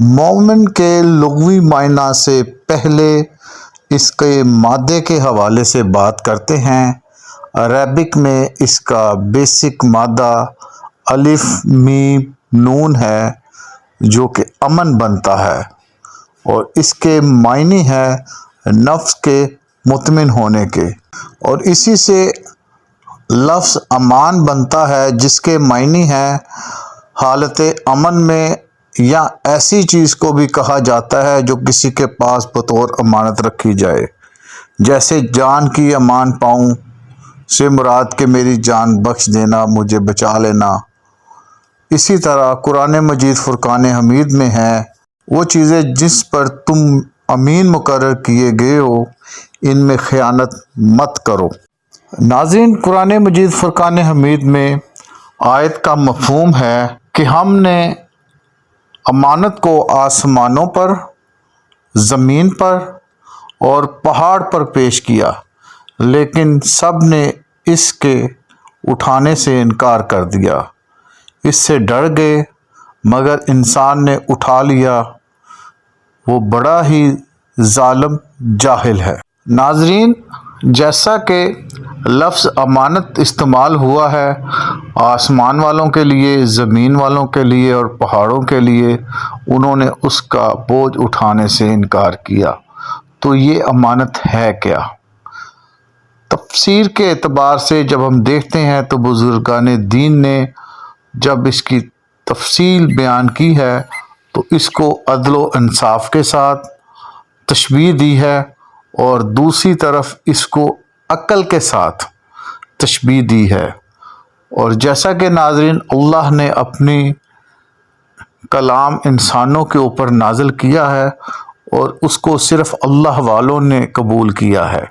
مومن کے لغوی معنی سے پہلے اس کے مادے کے حوالے سے بات کرتے ہیں۔ عربک میں اس کا بیسک مادہ الف، میم، نون ہے جو کہ امن بنتا ہے اور اس کے معنی ہے نفس کے مطمئن ہونے کے۔ اور اسی سے لفظ امان بنتا ہے، جس کے معنی ہے حالت امن میں یا ایسی چیز کو بھی کہا جاتا ہے جو کسی کے پاس بطور امانت رکھی جائے۔ جیسے جان کی امان پاؤں سے مراد کہ میری جان بخش دینا، مجھے بچا لینا۔ اسی طرح قرآن مجید فرقان حمید میں ہے وہ چیزیں جس پر تم امین مقرر کیے گئے ہو، ان میں خیانت مت کرو۔ ناظرین، قرآن مجید فرقان حمید میں آیت کا مفہوم ہے کہ ہم نے امانت کو آسمانوں پر، زمین پر اور پہاڑ پر پیش کیا، لیکن سب نے اس کے اٹھانے سے انکار کر دیا۔ اس سے ڈر گئے، مگر انسان نے اٹھا لیا۔ وہ بڑا ہی ظالم جاہل ہے۔ ناظرین، جیسا کہ لفظ امانت استعمال ہوا ہے آسمان والوں کے لیے، زمین والوں کے لیے اور پہاڑوں کے لیے۔ انہوں نے اس کا بوجھ اٹھانے سے انکار کیا۔ تو یہ امانت ہے کیا؟ تفسیر کے اعتبار سے جب ہم دیکھتے ہیں تو بزرگان دین نے جب اس کی تفصیل بیان کی ہے تو اس کو عدل و انصاف کے ساتھ تشبیح دی ہے اور دوسری طرف اس کو عقل کے ساتھ تشبیح دی ہے۔ اور جیسا کہ ناظرین، اللہ نے اپنی کلام انسانوں کے اوپر نازل کیا ہے اور اس کو صرف اللہ والوں نے قبول کیا ہے۔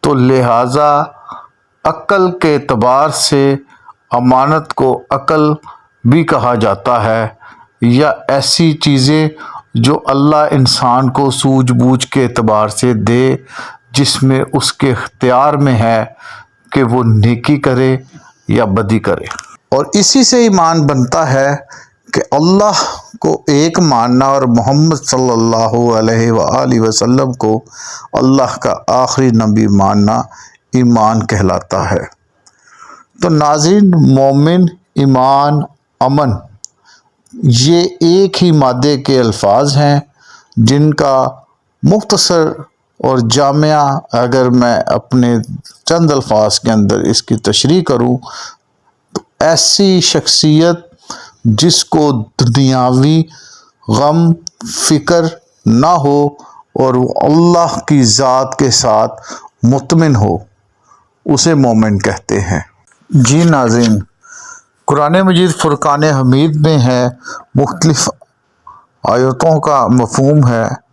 تو لہٰذا عقل کے اعتبار سے امانت کو عقل بھی کہا جاتا ہے یا ایسی چیزیں جو اللہ انسان کو سوجھ بوجھ کے اعتبار سے دے جس میں اس کے اختیار میں ہے کہ وہ نیکی کرے یا بدی کرے۔ اور اسی سے ایمان بنتا ہے کہ اللہ کو ایک ماننا اور محمد صلی اللہ علیہ وآلہ وسلم کو اللہ کا آخری نبی ماننا ایمان کہلاتا ہے۔ تو ناظرین، مومن، ایمان، امن، یہ ایک ہی مادے کے الفاظ ہیں جن کا مختصر اور جامعہ اگر میں اپنے چند الفاظ کے اندر اس کی تشریح کروں تو ایسی شخصیت جس کو دنیاوی غم، فکر نہ ہو اور وہ اللہ کی ذات کے ساتھ مطمئن ہو، اسے مومن کہتے ہیں۔ جی ناظرین، قرآن مجید فرقان حمید میں ہے، مختلف آیتوں کا مفہوم ہے۔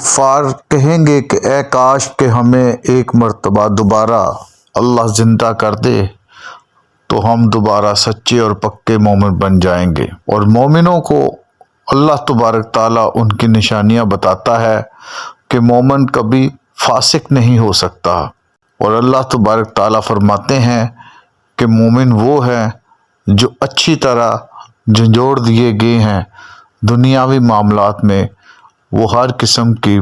کفار کہیں گے کہ اے کاش کہ ہمیں ایک مرتبہ دوبارہ اللہ زندہ کر دے، تو ہم دوبارہ سچے اور پکے مومن بن جائیں گے۔ اور مومنوں کو اللہ تبارک تعالیٰ ان کی نشانیاں بتاتا ہے کہ مومن کبھی فاسق نہیں ہو سکتا۔ اور اللہ تبارک تعالیٰ فرماتے ہیں کہ مومن وہ ہے جو اچھی طرح جھنجھوڑ دیے گئے ہیں دنیاوی معاملات میں وہ ہر قسم کی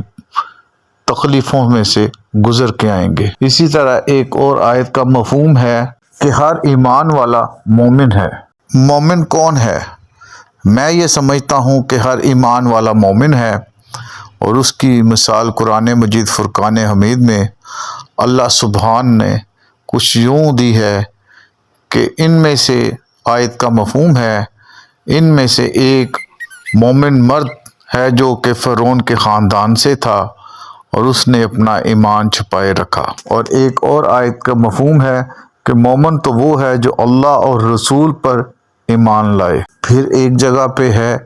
تکلیفوں میں سے گزر کے آئیں گے۔ اسی طرح ایک اور آیت کا مفہوم ہے کہ ہر ایمان والا مومن ہے۔ مومن کون ہے؟ میں یہ سمجھتا ہوں کہ ہر ایمان والا مومن ہے اور اس کی مثال قرآن مجید فرقان حمید میں اللہ سبحان نے کچھ یوں دی ہے کہ ان میں سے آیت کا مفہوم ہے، ان میں سے ایک مومن مرد ہے جو کہ فرعون کے خاندان سے تھا اور اس نے اپنا ایمان چھپائے رکھا۔ اور ایک اور آیت کا مفہوم ہے کہ مومن تو وہ ہے جو اللہ اور رسول پر ایمان لائے۔ پھر ایک جگہ پہ ہے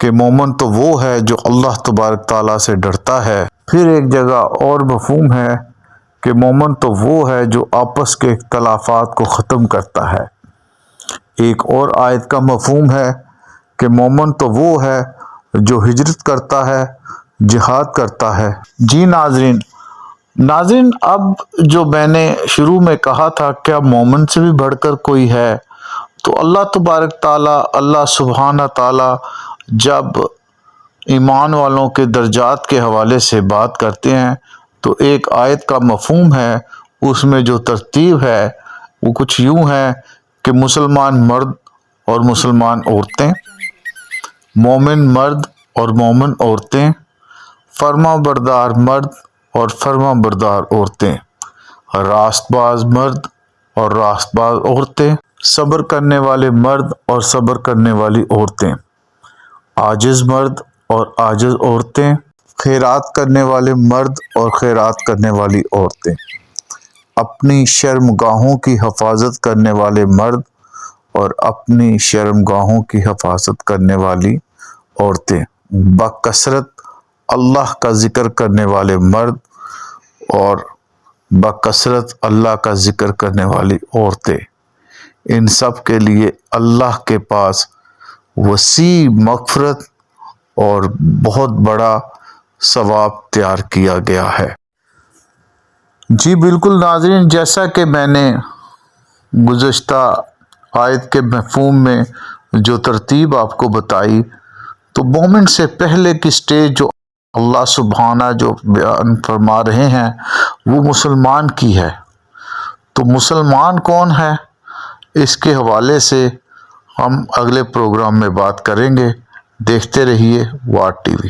کہ مومن تو وہ ہے جو اللہ تبارک تعالیٰ سے ڈرتا ہے۔ پھر ایک جگہ اور مفہوم ہے کہ مومن تو وہ ہے جو آپس کے اختلافات کو ختم کرتا ہے۔ ایک اور آیت کا مفہوم ہے کہ مومن تو وہ ہے جو ہجرت کرتا ہے، جہاد کرتا ہے۔ جی ناظرین ناظرین، اب جو میں نے شروع میں کہا تھا کیا مومن سے بھی بڑھ کر کوئی ہے، تو اللہ تبارک تعالیٰ، اللہ سبحانہ تعالیٰ جب ایمان والوں کے درجات کے حوالے سے بات کرتے ہیں، تو ایک آیت کا مفہوم ہے، اس میں جو ترتیب ہے، وہ کچھ یوں ہے کہ مسلمان مرد اور مسلمان عورتیں۔ مومن مرد اور مومن عورتیں، فرما بردار مرد اور فرما بردار عورتیں راست باز مرد اور راست باز عورتیں، صبر کرنے والے مرد اور صبر کرنے والی عورتیں، عاجز مرد اور عاجز عورتیں، خیرات کرنے والے مرد اور خیرات کرنے والی عورتیں، اپنی شرم گاہوں کی حفاظت کرنے والے مرد اور اپنی شرم گاہوں کی حفاظت کرنے والی عورتیں۔ بکثرت اللہ کا ذکر کرنے والے مرد اور بکثرت اللہ کا ذکر کرنے والی عورتیں۔ ان سب کے لیے اللہ کے پاس وسیع مغفرت اور بہت بڑا ثواب تیار کیا گیا ہے۔ جی بالکل ناظرین، جیسا کہ میں نے گزشتہ آیت کے مفہوم میں جو ترتیب آپ کو بتائی تو مومن سے پہلے کی سٹیج جو اللہ سبحانہ جو بیان فرما رہے ہیں، وہ مسلمان کی ہے۔ تو مسلمان کون ہے؟ اس کے حوالے سے ہم اگلے پروگرام میں بات کریں گے۔ دیکھتے رہیے واٹ ٹی وی۔